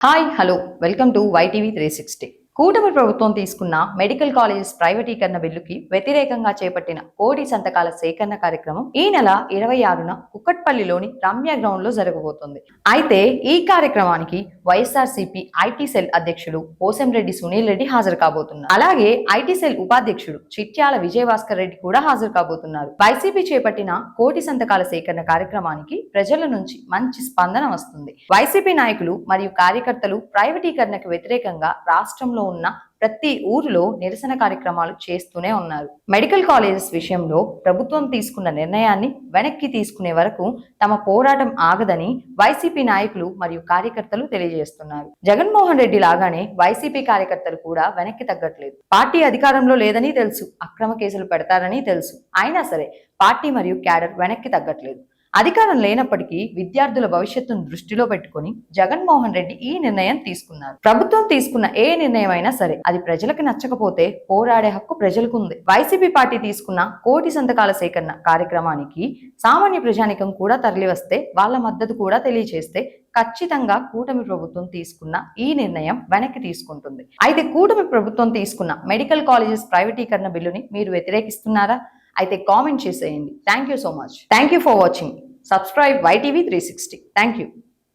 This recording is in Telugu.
Hi hello welcome to YTV three sixty కూటమి ప్రభుత్వం తీసుకున్న మెడికల్ కాలేజెస్ ప్రైవేటీకరణ బిల్లుకి వ్యతిరేకంగా చేపట్టిన కోటి సంతకాల సేకరణ కార్యక్రమం ఈ నెల ఇరవై ఆరున కుక్కట్పల్లిలోని రమ్య గ్రౌండ్లో జరగబోతోంది. అయితే ఈ కార్యక్రమానికి వైఎస్ఆర్సీపీ ఐటీ సెల్ అధ్యక్షుడు పోసంరెడ్డి సునీల్ రెడ్డి హాజరు కాబోతున్నారు. అలాగే ఐటీ సెల్ ఉపాధ్యక్షుడు చిట్యాల విజయభాస్కర్ రెడ్డి కూడా హాజరు కాబోతున్నారు. వైసీపీ చేపట్టిన కోటి సంతకాల సేకరణ కార్యక్రమానికి ప్రజల నుంచి మంచి స్పందన వస్తుంది. వైసీపీ నాయకులు మరియు కార్యకర్తలు ప్రైవేటీకరణకు వ్యతిరేకంగా రాష్ట్రంలో ఉన్న ప్రతి ఊరిలో నిరసన కార్యక్రమాలు చేస్తూనే ఉన్నారు. మెడికల్ కాలేజెస్ విషయంలో ప్రభుత్వం తీసుకున్న నిర్ణయాన్ని వెనక్కి తీసుకునే వరకు తమ పోరాటం ఆగదని వైసీపీ నాయకులు మరియు కార్యకర్తలు తెలియజేస్తున్నారు. జగన్మోహన్ రెడ్డి లాగానే వైసీపీ కార్యకర్తలు కూడా వెనక్కి తగ్గట్లేదు. పార్టీ అధికారంలో లేదని తెలుసు అక్రమ కేసులు పెడతారని తెలుసు. అయినా సరే పార్టీ మరియు క్యాడర్ వెనక్కి తగ్గట్లేదు. అధికారం లేనప్పటికీ విద్యార్థుల భవిష్యత్తును దృష్టిలో పెట్టుకుని జగన్మోహన్ రెడ్డి ఈ నిర్ణయం తీసుకున్నారు. ప్రభుత్వం తీసుకున్న ఏ నిర్ణయం అయినా సరే అది ప్రజలకు నచ్చకపోతే పోరాడే హక్కు ప్రజలకు ఉంది వైసీపీ పార్టీ తీసుకున్న కోటి సంతకాల సేకరణ కార్యక్రమానికి సామాన్య ప్రజానికం కూడా తరలివస్తే వాళ్ళ మద్దతు కూడా తెలియజేస్తే ఖచ్చితంగా కూటమి ప్రభుత్వం తీసుకున్న ఈ నిర్ణయం వెనక్కి తీసుకుంటుంది. అయితే కూటమి ప్రభుత్వం తీసుకున్న మెడికల్ కాలేజెస్ ప్రైవేటీకరణ బిల్లుని మీరు వ్యతిరేకిస్తున్నారా? అయితే కామెంట్ చేసేయండి. Thank you so much thank you for watching subscribe YTV three sixty thank you